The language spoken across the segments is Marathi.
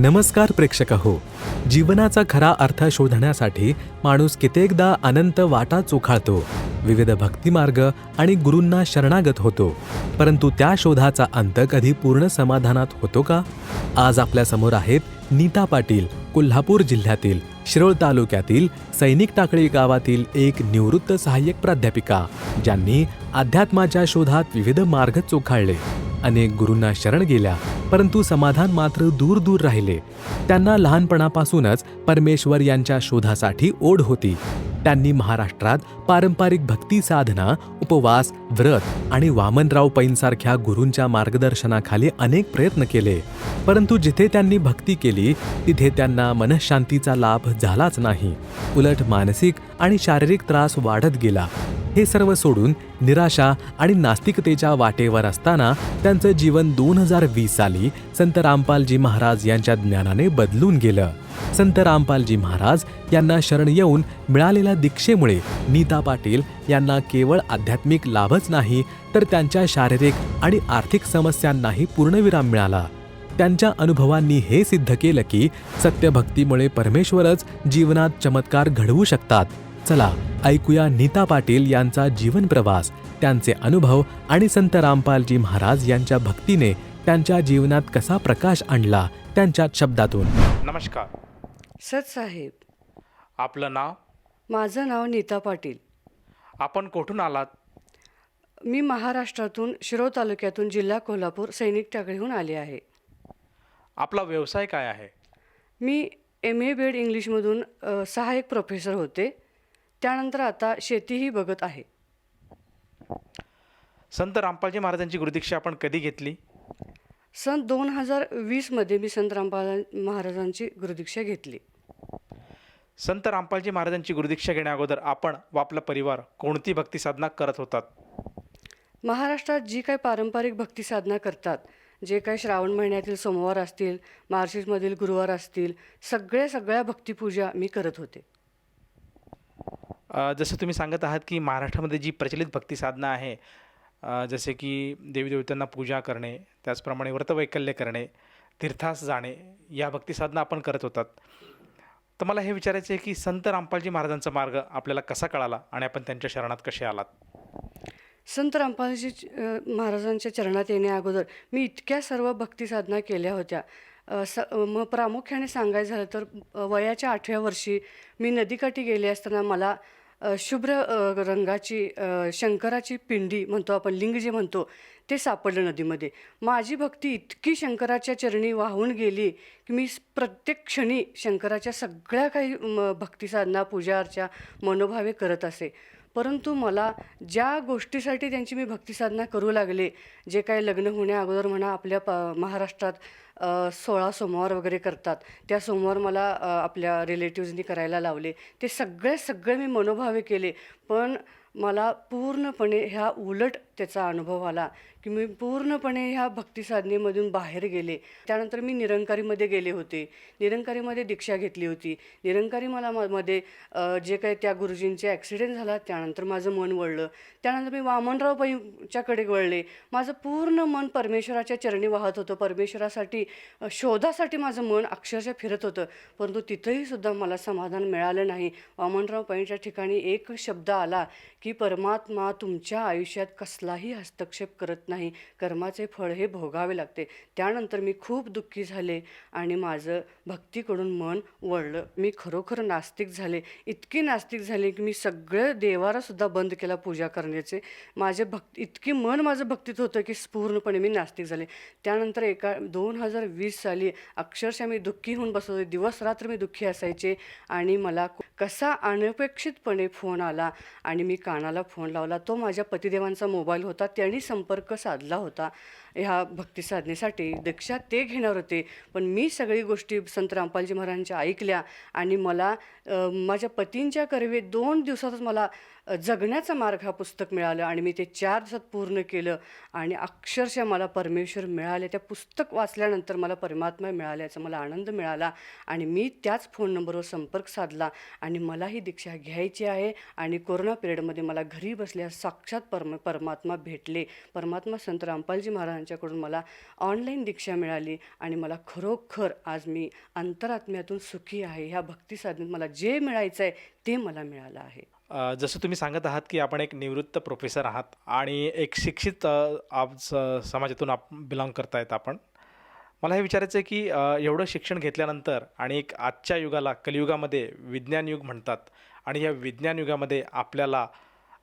नमस्कार प्रेक्षक हो जीवनाचा खरा अर्थ शोधण्यासाठी माणूस कित्येकदा अनंत वाटा चोखाळतो विविध भक्तिमार्ग आणि गुरूंना शरणागत होतो. परंतु त्या शोधाचा अंत कधी पूर्ण समाधानात होतो का? आज आपल्यासमोर आहेत नीता पाटील कोल्हापूर जिल्ह्यातील शिरोळ तालुक्यातील सैनिक टाकळी गावातील एक निवृत्त सहाय्यक प्राध्यापिका ज्यांनी अध्यात्माच्या शोधात विविध मार्ग चोखाळले. अनेक गुरूंना शरण गेल्या परंतु समाधान मात्र दूर दूर राहिले. त्यांना लहानपणापासूनच परमेश्वर यांच्या शोधासाठी ओढ होती. त्यांनी महाराष्ट्रात पारंपरिक भक्ती साधना उपवास व्रत आणि वामनराव पैंसारख्या गुरूंच्या मार्गदर्शनाखाली अनेक प्रयत्न केले. परंतु जिथे त्यांनी भक्ती केली तिथे त्यांना मनशांतीचा लाभ झालाच नाही. उलट मानसिक आणि शारीरिक त्रास वाढत गेला. हे सर्व सोडून निराशा आणि नास्तिकतेच्या वाटेवर असताना त्यांचं जीवन दोन हजार वीस साली संत रामपालजी महाराज यांच्या ज्ञानाने बदलून गेलं. संत रामपालजी महाराज यांना शरण येऊन मिळालेल्या दीक्षेमुळे नीता पाटील यांना केवळ आध्यात्मिक लाभच नाही तर त्यांच्या शारीरिक आणि आर्थिक समस्यांनाही पूर्णविराम मिळाला. त्यांच्या अनुभवांनी हे सिद्ध केलं की सत्यभक्तीमुळे परमेश्वरच जीवनात चमत्कार घडवू शकतात. चला ऐकूया नीता पाटील यांचा जीवन प्रवास. त्यांचे अनुभव आणि संत रामपालजी महाराज यांच्या भक्तीने त्यांच्या जीवनात कसा प्रकाश आणला त्यांच्या शब्दातून. नमस्कार. सतसाहेब आपलं नाव? माझं नाव नीता पाटील. आपण कुठून आलात? मी महाराष्ट्रातून शिरोळ तालुक्यातून जिल्हा कोल्हापूर सैनिक टाकळीहून आले आहे. आपला व्यवसाय काय आहे? मी एम ए बेड इंग्लिशमधून अ, सहाय्यक प्रोफेसर होते. त्यानंतर आता शेतीही बघत आहे. संत रामपालजी महाराजांची गुरुदीक्षा आपण कधी घेतली? सन दोन हजार वीसमध्ये मी संत रामपाल महाराजांची गुरुदीक्षा घेतली. संत रामपालजी महाराजांची गुरुदीक्षा घेण्याअगोदर आपण व आपला परिवार कोणती भक्ती साधना करत होतात? महाराष्ट्रात जी काही पारंपरिक भक्ती साधना करतात जे काही श्रावण महिन्यातील सोमवार असतील मार्गशीर्षमधील गुरुवार असतील सगळ्या सगळ्या भक्तिपूजा मी करत होते. जसं तुम्ही सांगत आहात की महाराष्ट्रामध्ये जी प्रचलित भक्ती साधना आहे जसे की देवी देवतांना पूजा करणे त्याचप्रमाणे व्रतवैकल्य करणे तीर्थास जाणे या भक्ती साधना आपण करत होतात. तर मला हे विचारायचं आहे की संत रामपालजी महाराजांचा मार्ग आपल्याला कसा कळाला आणि आपण त्यांच्या शरणात कसे आलात? संत रामपालजी महाराजांच्या चरणात येण्या अगोदर मी इतक्या सर्व भक्ती साधना केल्या होत्या. स मग प्रामुख्याने सांगायचं झालं तर वयाच्या आठव्या वर्षी मी नदीकाठी गेले असताना मला शुभ्र रंगाची शंकराची पिंडी म्हणतो आपण लिंग जे म्हणतो ते सापडलं नदीमध्ये. माझी भक्ती इतकी शंकराच्या चरणी वाहून गेली की मी प्रत्येक क्षणी शंकराच्या सगळ्या काही म, भक्ती साधना पूजा अर्चा मनोभावे करत असे. परंतु मला ज्या गोष्टीसाठी त्यांची मी भक्तिसाधना करू लागले जे काही लग्न होण्या अगोदर म्हणा आपल्या प महाराष्ट्रात सोळा सोमवार वगैरे करतात त्या सोमवार मला आपल्या रिलेटिव्जनी करायला लावले. ते सगळे सगळे मी मनोभावे केले पण मला पूर्णपणे ह्या उलट त्याचा अनुभव आला. की मी पूर्णपणे ह्या भक्ती साधनेमधून बाहेर गेले. त्यानंतर मी निरंकारीमध्ये गेले होते. निरंकारीमध्ये दीक्षा घेतली होती. निरंकारी मला म- मध्ये जे काही त्या गुरुजींचे ॲक्सिडेंट झाला त्यानंतर माझं मन वळलं. त्यानंतर मी वामनराव पैच्याकडे वळले. माझं पूर्ण मन परमेश्वराच्या चरणी वाहत होतं. परमेश्वरासाठी शोधासाठी माझं मन अक्षरशः फिरत होतं. परंतु तिथंही सुद्धा मला समाधान मिळालं नाही. वामनराव पैंच्या ठिकाणी एक शब्द आला की परमात्मा तुमच्या आयुष्यात कसलाही हस्तक्षेप करत नाही. कर्माचे फळ हे भोगावे लागते. त्यानंतर मी खूप दुःखी झाले आणि माझं भक्तीकडून मन वळलं. मी खरोखर नास्तिक झाले. इतकी नास्तिक झाले की मी सगळं देवारासुद्धा बंद केला पूजा करण्याचे. माझे भक्ती इतकी मन माझं भक्तीत होतं की पूर्णपणे मी नास्तिक झाले. त्यानंतर एका दोन हजार वीस साली अक्षरशः मी दुःखी होऊन बसत होते दिवस रात्र मी दुःखी असायचे आणि मला कसा अनपेक्षितपणे फोन आला आणि मी कानाला फोन लावला. तो माझ्या पतिदेवांचा मोबाईल होता. त्यांनी संपर्क साधला होता. ह्या भक्ती साधनेसाठी दीक्षा ते घेणार होते. पण मी सगळी गोष्टी संत रामपालजी महाराजांच्या ऐकल्या आणि मला माझ्या पतींच्या करवे दोन दिवसातच मला जगण्याचा मार्ग हा पुस्तक मिळालं आणि मी ते चार दिवसात पूर्ण केलं आणि अक्षरशः मला परमेश्वर मिळाले. त्या पुस्तक वाचल्यानंतर मला परमात्मा मिळाल्याचा मला आनंद मिळाला आणि मी त्याच फोन नंबरवर संपर्क साधला आणि मला ही दीक्षा घ्यायची आहे आणि कोरोना पिरियडमध्ये मला घरी बसल्या साक्षात परम परमात्मा भेटले. परमात्मा संत रामपालजी सरांच्याकडून मला ऑनलाईन दीक्षा मिळाली आणि मला खरोखर आज मी अंतरात्म्यातून सुखी आहे. ह्या भक्ती साधनेत मला जे मिळायचं आहे ते मला मिळालं आहे. जसं तुम्ही सांगत आहात की आपण एक निवृत्त प्रोफेसर आहात आणि एक शिक्षित आप समाजातून आप बिलॉंग करतायत आपण. मला हे विचारायचं आहे की एवढं शिक्षण घेतल्यानंतर आणि एक आजच्या युगाला कलियुगामध्ये विज्ञान युग म्हणतात आणि या विज्ञान युगामध्ये आपल्याला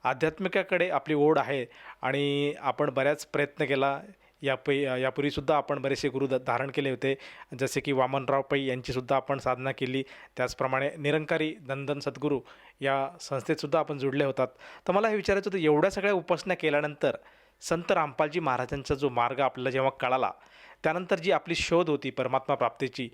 आध्यात्मिकाकडे आपली ओढ आहे आणि आपण बऱ्याच प्रयत्न केला. या पै यापूर्वीसुद्धा आपण बरेचसे गुरु धारण केले होते. जसे की वामनराव पै यांचीसुद्धा आपण साधना केली. त्याचप्रमाणे निरंकारी नंदन सद्गुरू या संस्थेतसुद्धा आपण जुडले होतात. तर मला हे विचारायचं होतं एवढ्या सगळ्या उपासना केल्यानंतर संत रामपालजी महाराजांचा जो मार्ग आपल्याला जेव्हा कळाला त्यानंतर जी आपली शोध होती परमात्मा प्राप्तीची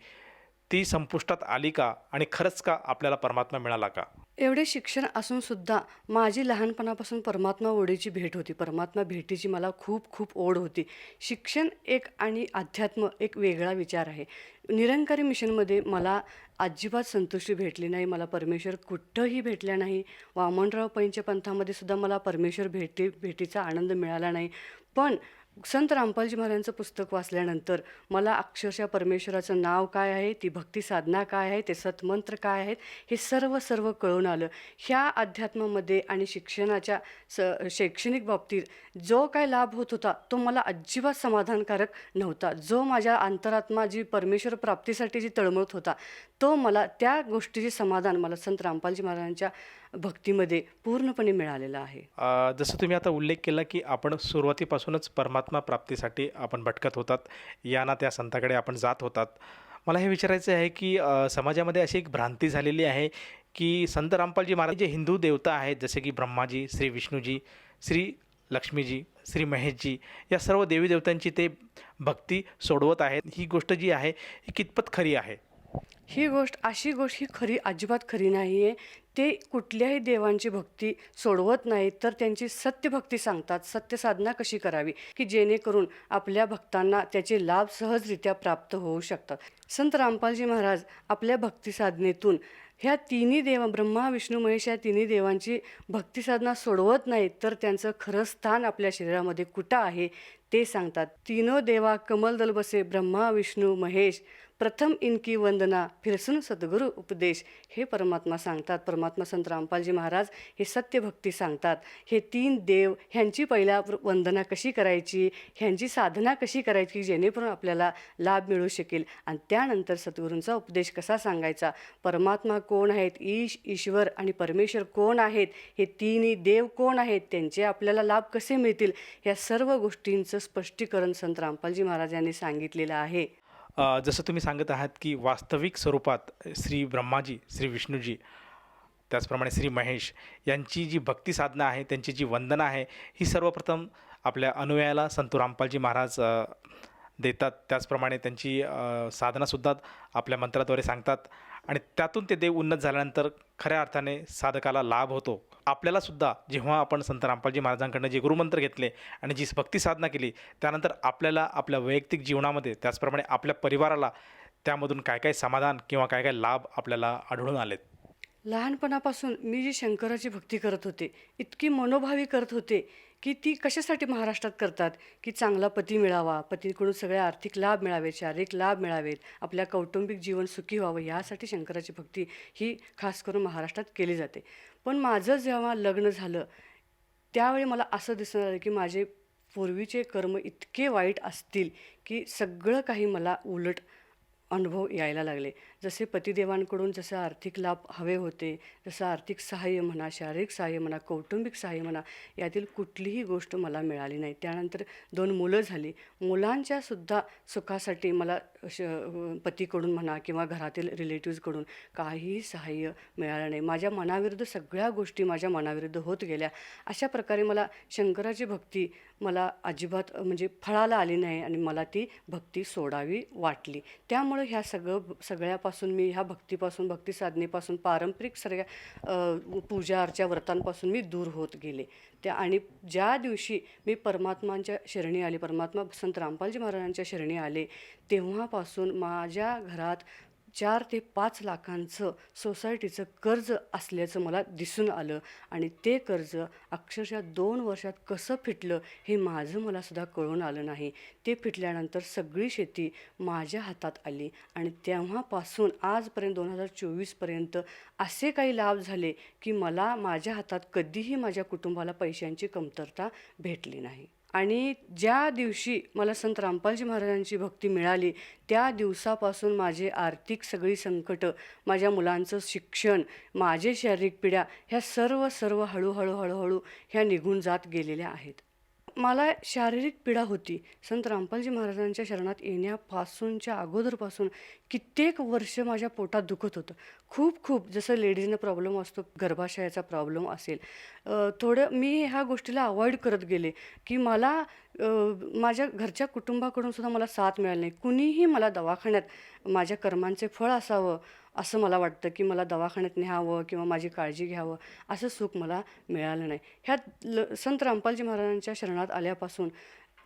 ती संपुष्टात आली का आणि खरंच का आपल्याला परमात्मा मिळाला का? एवढे शिक्षण असून सुद्धा माझी लहानपणापासून परमात्मा ओढीची भेट होती. परमात्मा भेटीची मला खूप खूप ओढ होती. शिक्षण एक आणि अध्यात्म एक वेगळा विचार आहे. निरंकारी मिशनमध्ये मला अजिबात संतुष्टी भेटली नाही. मला परमेश्वर कुठंही भेटल्या नाही. वामनराव पैंच्या पंथामध्ये सुद्धा मला परमेश्वर भेटी भेटीचा आनंद मिळाला नाही. पण संत रामपालजी महाराजांचं पुस्तक वाचल्यानंतर मला अक्षरशः परमेश्वराचं नाव काय आहे ती भक्ती साधना काय आहे ते सतमंत्र काय आहेत हे सर्व सर्व कळून आलं. ह्या अध्यात्मामध्ये आणि शिक्षणाच्या स शैक्षणिक बाबतीत जो काय लाभ होत होता तो मला अजिबात समाधानकारक नव्हता. जो माझ्या अंतरात्मा जी परमेश्वर प्राप्तीसाठी जी तळमळत होता तो मला त्या गोष्टीचे समाधान मला संत रामपालजी महाराजांच्या भक्तीमध्ये पूर्णपणे मिळालेलं आहे. जसं तुम्ही आता उल्लेख केला की आपण सुरुवातीपासूनच परमात्मा प्राप्तीसाठी आपण भटकत होतात. या ना त्या संताकडे आपण जात होतात. मला हे विचारायचं आहे की समाजामध्ये अशी एक भ्रांती झालेली आहे की संत रामपालजी महाराज जे हिंदू देवता आहेत जसे की ब्रह्माजी श्री विष्णूजी श्री लक्ष्मीजी श्री महेशजी या सर्व देवी देवतांची ते भक्ती सोडवत आहेत. ही गोष्ट जी आहे ही कितपत खरी आहे? ही गोष्ट अशी गोष्ट ही खरी अजिबात खरी नाही आहे ते कुठल्याही देवांची भक्ती सोडवत नाहीत तर त्यांची सत्यभक्ती सांगतात. सत्य साधना कशी करावी? की जेणेकरून आपल्या भक्तांना त्याचे लाभ सहजरित्या प्राप्त होऊ शकतात. संत रामपालजी महाराज आपल्या भक्ती साधनेतून ह्या तिन्ही देव ब्रह्मा विष्णू महेश या तिन्ही देवांची भक्तिसाधना सोडवत नाहीत तर त्यांचं खरं स्थान आपल्या शरीरामध्ये कुठं आहे ते सांगतात. तीनो देवा कमलदल बसे ब्रह्मा विष्णू महेश प्रथम इनकी वंदना फिरसून सद्गुरू उपदेश हे परमात्मा सांगतात. परमात्मा संत रामपालजी महाराज हे सत्यभक्ती सांगतात. हे तीन देव ह्यांची पहिला वंदना कशी करायची ह्यांची साधना कशी करायची जेणेकरून आपल्याला लाभ मिळू शकेल? आणि त्यानंतर सद्गुरूंचा उपदेश कसा सांगायचा? परमात्मा कोण आहेत? ईश ईश्वर आणि परमेश्वर कोण आहेत? हे तिन्ही देव कोण आहेत? त्यांचे आपल्याला लाभ कसे मिळतील? या सर्व गोष्टींचं स्पष्टीकरण संत रामपालजी महाराज यांनी सांगितलेलं आहे. जसं तुम्ही सांगत आहात की वास्तविक स्वरूपात श्री ब्रह्माजी श्री विष्णूजी त्याचप्रमाणे श्री महेश यांची जी भक्ती साधना आहे त्यांची जी वंदना आहे ही सर्वप्रथम आपल्या अनुयायाला संत रामपालजी महाराज देतात. त्याचप्रमाणे त्यांची साधनासुद्धा आपल्या मंत्राद्वारे सांगतात. आणि त्यातून ते देव उन्नत झाल्यानंतर खऱ्या अर्थाने साधकाला लाभ होतो. आपल्याला सुद्धा जेव्हा आपण संत रामपालजी महाराजांकडनं जे गुरुमंत्र घेतले आणि जी भक्ती साधना केली त्यानंतर आपल्याला आपल्या वैयक्तिक जीवनामध्ये त्याचप्रमाणे आपल्या परिवाराला त्यामधून काय काय समाधान किंवा काय काय लाभ आपल्याला आढळून आलेत? लहानपणापासून मी जी शंकराची भक्ती करत होते इतकी मनोभावी करत होते की ती कशासाठी महाराष्ट्रात करतात? की चांगला पती मिळावा पतीकडून सगळे आर्थिक लाभ मिळावेत शारीरिक लाभ मिळावेत आपल्या कौटुंबिक जीवन सुखी व्हावं यासाठी शंकराची भक्ती ही खास करून महाराष्ट्रात केली जाते. पण माझं जेव्हा लग्न झालं त्यावेळी मला असं दिसून आलं की माझे पूर्वीचे कर्म इतके वाईट असतील की सगळं काही मला उलट अनुभव यायला लागले. जसे पतिदेवांकडून जसं आर्थिक लाभ हवे होते जसं आर्थिक सहाय्य म्हणा शारीरिक सहाय्य म्हणा कौटुंबिक सहाय्य म्हणा यातील कुठलीही गोष्ट मला मिळाली नाही. त्यानंतर दोन मुलं झाली. मुलांच्यासुद्धा सुखासाठी मला श पतीकडून म्हणा किंवा घरातील रिलेटिव्जकडून काहीही सहाय्य मिळालं नाही. माझ्या मनाविरुद्ध सगळ्या गोष्टी माझ्या मनाविरुद्ध होत गेल्या. अशा प्रकारे मला शंकराची भक्ती मला अजिबात म्हणजे फळाला आली नाही आणि मला ती भक्ती सोडावी वाटली. त्यामुळं ह्या सगळं सगळ्यापासून मी ह्या भक्तीपासून भक्ती साधनेपासून पारंपरिक सगळ्या पूजा अर्चा व्रतांपासून मी दूर होत गेले. त्या आणि ज्या दिवशी मी परमात्मांच्या शरणी आले परमात्मा संत रामपालजी महाराजांच्या शरणी आले तेव्हापासून माझ्या घरात चार ते पाच लाखांचं सोसायटीचं कर्ज असल्याचं मला दिसून आलं आणि ते कर्ज अक्षरशः दोन वर्षात कसं फिटलं हे माझं मला सुद्धा कळून आलं नाही. ते फिटल्यानंतर सगळी शेती माझ्या हातात आली आणि तेव्हापासून आजपर्यंत दोन हजार चोवीसपर्यंत असे काही लाभ झाले की मला माझ्या हातात कधीही माझ्या कुटुंबाला पैशांची कमतरता भेटली नाही. आणि ज्या दिवशी मला संत रामपालजी महाराजांची भक्ती मिळाली त्या दिवसापासून माझे आर्थिक सगळी संकटं माझ्या मुलांचं शिक्षण माझे शारीरिक पिढ्या ह्या सर्व सर्व हळूहळू हळूहळू ह्या निघून जात गेलेल्या आहेत. मला शारीरिक पीडा होती. संत रामपालजी महाराजांच्या शरणात येण्यापासूनच्या अगोदरपासून कित्येक वर्ष माझ्या पोटात दुखत होतं. खूप खूप जसं लेडीजनं प्रॉब्लेम असतो गर्भाशयाचा प्रॉब्लेम असेल थोडं मी ह्या गोष्टीला अवॉइड करत गेले की मला माझ्या घरच्या कुटुंबाकडून सुद्धा मला साथ मिळाली नाही. कुणीही मला दवाखान्यात माझ्या कर्मांचे फळ असावं असं मला वाटतं की मला दवाखान्यात न्यावं किंवा माझी काळजी घ्यावं असं सुख मला मिळालं नाही. ह्या ल संत रामपालजी महाराजांच्या शरणात आल्यापासून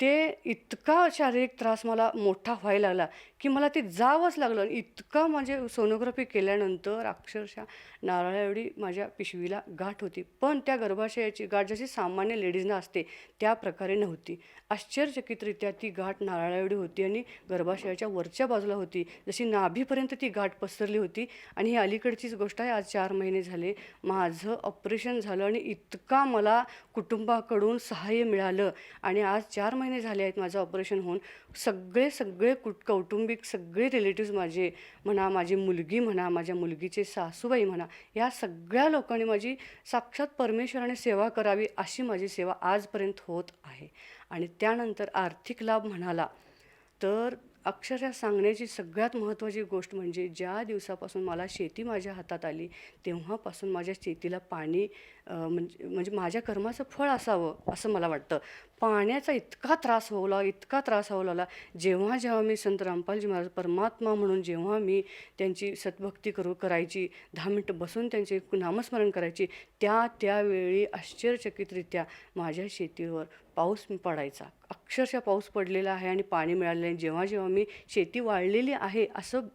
ते इतका शारीरिक त्रास मला मोठा व्हायला लागला की मला ते जावंच लागलं. आणि इतका म्हणजे सोनोग्राफी केल्यानंतर अक्षरशः नारळाएवढी माझ्या पिशवीला गाठ होती. पण त्या गर्भाशयाची गाठ जशी सामान्य लेडीजना असते त्या प्रकारे नव्हती. आश्चर्यचकितरित्या ती गाठ नारळाएवढी होती आणि गर्भाशयाच्या वरच्या बाजूला होती. जशी नाभीपर्यंत ती गाठ पसरली होती. आणि ही अलीकडचीच गोष्ट आहे आज चार महिने झाले माझं ऑपरेशन झालं आणि इतका मला कुटुंबाकडून सहाय्य मिळालं. आणि आज चार महिने झाले आहेत माझं ऑपरेशन होऊन. सगळे सगळे कुट कौटुंबिक सगळे रिलेटिव्ज माझे म्हणा माझी मुलगी म्हणा माझ्या मुलगीचे सासूबाई म्हणा या सगळ्या लोकांनी माझी साक्षात परमेश्वराने सेवा करावी अशी माझी सेवा आजपर्यंत होत आहे. आणि त्यानंतर आर्थिक लाभ म्हणाला तर अक्षरशः सांगण्याची सगळ्यात महत्त्वाची गोष्ट म्हणजे ज्या दिवसापासून मला शेती माझ्या हातात आली तेव्हापासून माझ्या शेतीला पाणी म्हणजे म्हणजे माझ्या कर्माचं फळ असावं असं मला वाटतं. पाण्याचा इतका त्रास होऊ लागला इतका त्रास होऊ लागला. जेव्हा जेव्हा मी संत रामपालजी महाराज परमात्मा म्हणून जेव्हा मी त्यांची सद्भक्ती करू करायची दहा मिनटं बसून त्यांचे नामस्मरण करायची त्या त्यावेळी आश्चर्यचकितरित्या माझ्या शेतीवर पाऊस पडायचा. अक्षरशः पाऊस पडलेला आहे आणि पाणी मिळालेलं आहे जेव्हा जेव्हा मी शेती वाळलेली आहे असं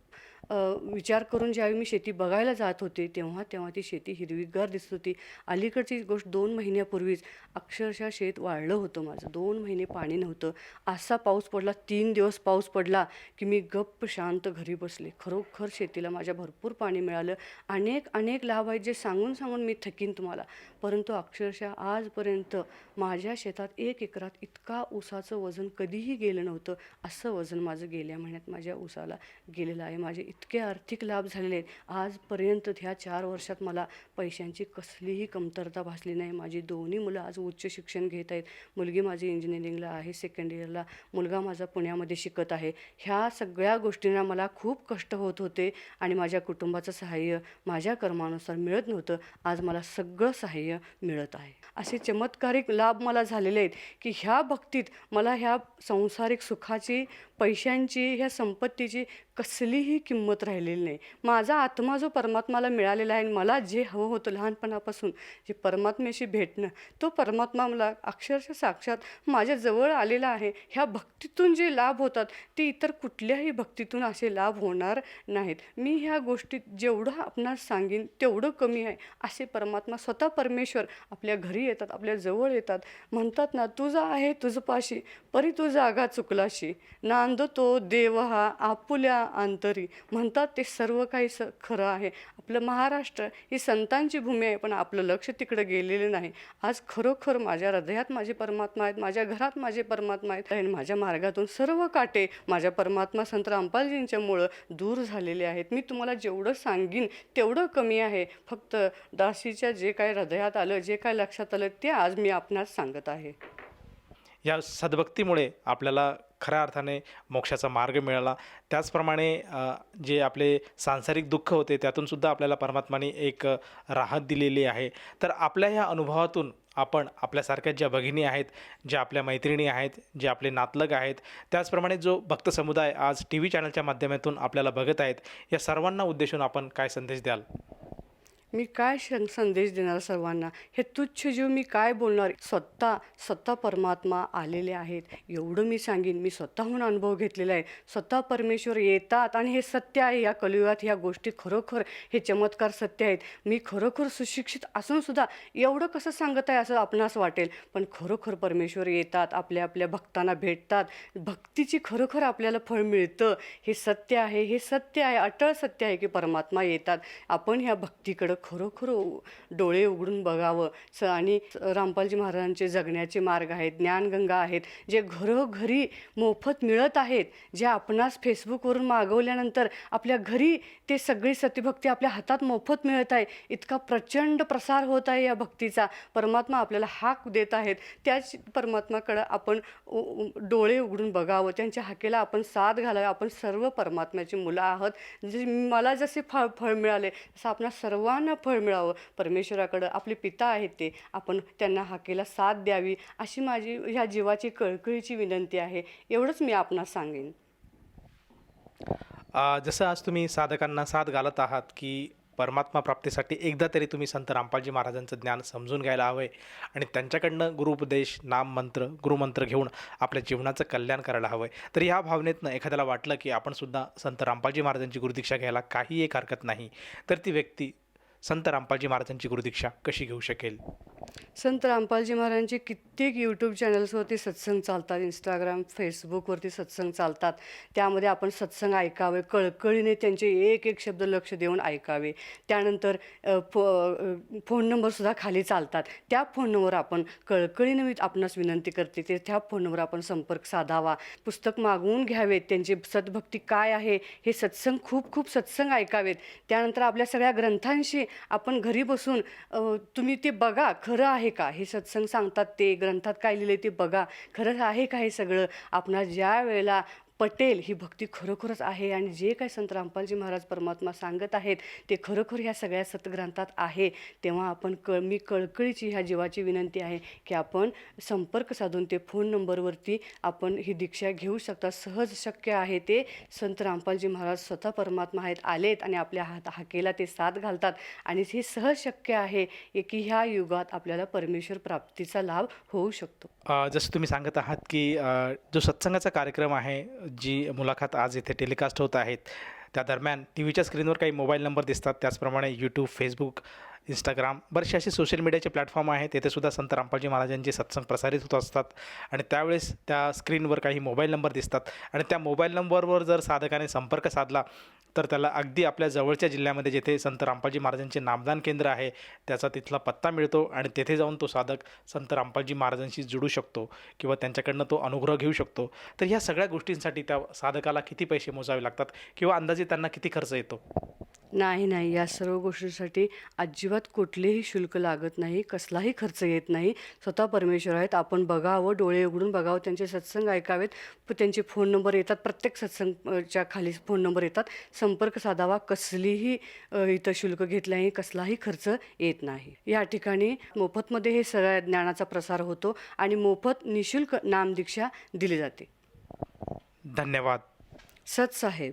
विचार करून ज्यावेळी मी शेती बघायला जात होते तेव्हा तेव्हा ती शेती हिरवीगार दिसत होती. अलीकडची गोष्ट दोन महिन्यापूर्वीच अक्षरशः शेत वाळलं होतं माझं. दोन महिने पाणी नव्हतं. असा पाऊस पडला तीन दिवस पाऊस पडला की मी गप्प शांत घरी बसले. खरोखर शेतीला माझ्या भरपूर पाणी मिळालं. अनेक अनेक लाभ आहेत जे सांगून सांगून मी थकीन तुम्हाला. परंतु अक्षरशः आजपर्यंत माझ्या शेतात एक एकरात इतका ऊसाचं वजन कधीही गेलं नव्हतं असं वजन माझं गेल्या महिन्यात माझ्या ऊसाला गेलेलं आहे. माझे इतके आर्थिक लाभ झालेले आहेत. आजपर्यंत ह्या चार वर्षात मला पैशांची कसलीही कमतरता भासली नाही. माझी दोन्ही मुलं आज उच्च शिक्षण घेत आहेत. मुलगी माझी इंजिनिअरिंगला आहे सेकंड इयरला मुलगा माझा पुण्यामध्ये शिकत आहे. ह्या सगळ्या गोष्टींना मला खूप कष्ट होत होते आणि माझ्या कुटुंबाचं सहाय्य माझ्या कर्मानुसार मिळत नव्हतं. आज मला सगळं सहाय्य मिळत आहे. असे चमत्कारिक लाभ मला झालेले आहेत की ह्या भक्तीत मला ह्या संसारिक सुखाची पैशांची ह्या संपत्तीची कसलीही किंमत राहिलेली नाही. माझा आत्मा जो परमात्माला मिळालेला आहे आणि मला जे हवं होतं लहानपणापासून जे परमात्म्याशी भेटणं तो परमात्मा मला अक्षरशः साक्षात माझ्या जवळ आलेला आहे. ह्या भक्तीतून जे लाभ होतात ते इतर कुठल्याही भक्तीतून असे लाभ होणार नाहीत. मी ह्या गोष्टीत जेवढं आपणास सांगेन तेवढं कमी आहे असे परमात्मा स्वतः परमेश्वर आपल्या घरी येतात आपल्या जवळ येतात. म्हणतात ना तुझं आहे तुझपाशी परी तुझा आगा चुकलाशी. ना तो देव हा आपुल्या अंतरी. म्हणतात ते सर्व काही स खरं आहे. आपलं महाराष्ट्र ही संतांची भूमी आहे पण आपलं लक्ष तिकडं गेलेलं नाही. आज खरोखर माझ्या हृदयात माझे परमात्मा आहेत माझ्या घरात माझे परमात्मा आहेत आणि माझ्या मार्गातून सर्व काटे माझ्या परमात्मा संत रामपालजींच्यामुळं दूर झालेले आहेत. मी तुम्हाला जेवढं सांगीन तेवढं कमी आहे. फक्त दासीच्या जे काय हृदयात आलं जे काय लक्षात आलं ते आज मी आपणास सांगत आहे. या सद्भक्तीमुळे आपल्याला खऱ्या अर्थाने मोक्षाचा मार्ग मिळाला. त्याचप्रमाणे जे आपले सांसारिक दुःख होते त्यातूनसुद्धा आपल्याला परमात्माने एक राहत दिलेली आहे. तर आपल्या ह्या अनुभवातून आपण आपल्यासारख्या ज्या भगिनी आहेत ज्या आपल्या मैत्रिणी आहेत जे आपले नातलग आहेत त्याचप्रमाणे जो भक्त समुदाय आज टी व्ही चॅनलच्या माध्यमातून आपल्याला बघत आहेत या सर्वांना उद्देशून आपण काय संदेश द्याल? मी काय संदेश देणार सर्वांना? हे तुच्छ जीव मी काय बोलणार? स्वतः स्वतः परमात्मा आलेले आहेत. एवढं मी सांगेन मी स्वतःहून अनुभव घेतलेला आहे. स्वतः परमेश्वर येतात आणि हे सत्य आहे. या कलियुगात ह्या गोष्टी खरोखर हे चमत्कार सत्य आहेत. मी खरोखर सुशिक्षित असूनसुद्धा एवढं कसं सांगत आहे असं आपणास वाटेल. पण खरोखर परमेश्वर येतात आपल्या आपल्या भक्तांना भेटतात. भक्तीची खरोखर आपल्याला फळ मिळतं. हे सत्य आहे हे सत्य आहे अटळ सत्य आहे की परमात्मा येतात. आपण ह्या भक्तीकडं खरोखर डोळे उघडून बघावं. स आणि रामपालजी महाराजांचे जगण्याचे मार्ग आहेत ज्ञानगंगा आहेत जे घरोघरी मोफत मिळत आहेत जे आपणास फेसबुकवरून मागवल्यानंतर आपल्या घरी ते सगळी सतीभक्ती आपल्या हातात मोफत मिळत आहे. इतका प्रचंड प्रसार होत आहे या भक्तीचा. परमात्मा आपल्याला हाक देत आहेत. त्याच परमात्माकडं आपण उ- डोळे उघडून बघावं. त्यांच्या हाकेला आपण साथ घालावी. आपण सर्व परमात्म्याची मुलं आहोत. जे मला जसे फळ फळ मिळाले तसं आपणा सर्वांना फळ मिळावं. परमेश्वराकडं आपले पिता आहेत ते. आपण त्यांना हाकेला साथ द्यावी अशी माझी ह्या जीवाची कळकळीची विनंती आहे. एवढंच मी आपणास सांगेन. जसं आज तुम्ही साधकांना साथ घालत आहात की परमात्मा प्राप्तीसाठी एकदा तरी तुम्ही संत रामपालजी महाराजांचं ज्ञान समजून घ्यायला हवं आहे आणि त्यांच्याकडनं गुरुपदेश नाममंत्र गुरुमंत्र घेऊन आपल्या जीवनाचं कल्याण करायला हवं आहे तर ह्या भावनेतनं एखाद्याला वाटलं की आपण सुद्धा संत रामपालजी महाराजांची गुरुदीक्षा घ्यायला काही एक हरकत नाही तर ती व्यक्ती संत रामपालजी महाराजांची गुरुदीक्षा कशी घेऊ शकेल? संत रामपालजी महाराजांचे कित्येक यूट्यूब चॅनल्सवरती सत्संग चालतात. इंस्टाग्राम फेसबुकवरती सत्संग चालतात. त्यामध्ये आपण सत्संग ऐकावे कळकळीने त्यांचे एक एक शब्द लक्ष देऊन ऐकावे. त्यानंतर फो फोन नंबरसुद्धा खाली चालतात. त्या फोन नंबर आपण कळकळीने मी आपणास विनंती करते ते त्या फोन नंबर आपण संपर्क साधावा. पुस्तक मागवून घ्यावेत त्यांची सद्भक्ती काय आहे हे सत्संग खूप खूप सत्संग ऐकावेत. त्यानंतर आपल्या सगळ्या ग्रंथांशी आपण घरी बसून तुम्ही ते बघा खरं आहे का? हे सत्संग सांगतात ते ग्रंथात काय लिहिले ते बघा. खरं आहे का हे सगळं? आपणास ज्या वेळेला पटेल ही भक्ती खरोखरच आहे आणि जे काही संत रामपालजी महाराज परमात्मा सांगत आहेत ते खरोखर ह्या सगळ्या सतग्रंथात आहे. तेव्हा आपण कळ मी कळकळीची ह्या जीवाची विनंती आहे की आपण संपर्क साधून ते फोन नंबरवरती आपण ही दीक्षा घेऊ शकता. सहज शक्य आहे ते संत रामपालजी महाराज स्वतः परमात्मा आहेत आलेत आणि आपल्या हात हाकेला ते साथ घालतात. आणि हे सहज शक्य आहे की ह्या युगात आपल्याला परमेश्वर प्राप्तीचा लाभ होऊ शकतो. जसं तुम्ही सांगत आहात की जो सत्संगाचा कार्यक्रम आहे जी मुलाखत आज इथे टेलिकास्ट होत आहेत. त्या दरम्यान टी व्हीच्या स्क्रीनवर काही मोबाईल नंबर दिसतात. त्याचप्रमाणे यूट्यूब फेसबुक इंस्टाग्राम बरेचसे असे सोशल मीडियाचे प्लॅटफॉर्म आहेत. तेथे सुद्धा संत रामपालजी महाराजांचे सत्संग प्रसारित होत असतात. आणि त्यावेळेस त्या स्क्रीनवर काही मोबाईल नंबर दिसतात. आणि त्या मोबाईल नंबरवर जर साधकाने संपर्क साधला तर त्याला अगदी आपल्या जवळच्या जिल्ह्यामध्ये जेथे संत रामपालजी महाराजांचे नामदान केंद्र आहे त्याचा तिथला पत्ता मिळतो आणि तेथे जाऊन तो साधक संत रामपालजी महाराजांशी जुडू शकतो किंवा त्यांच्याकडनं तो अनुग्रह घेऊ शकतो. तर ह्या सगळ्या गोष्टींसाठी त्या साधकाला किती पैसे मोजावे लागतात किंवा अंदाजे त्यांना किती खर्च येतो? नाही नाही. या सर्व गोष्टींसाठी अजिबात कुठलेही शुल्क लागत नाही कसलाही खर्च येत नाही. स्वतः परमेश्वर आहेत. आपण बघावं डोळे उघडून बघावं. त्यांचे सत्संग ऐकावेत. त्यांचे फोन नंबर येतात. प्रत्येक सत्संगच्या खाली फोन नंबर येतात. संपर्क साधावा. कसलीही इथं शुल्क घेतलं नाही. कसलाही खर्च येत नाही. या ठिकाणी मोफतमध्ये हे सगळ्या ज्ञानाचा प्रसार होतो आणि मोफत निशुल्क नामदीक्षा दिली जाते. धन्यवाद. सत साहेब.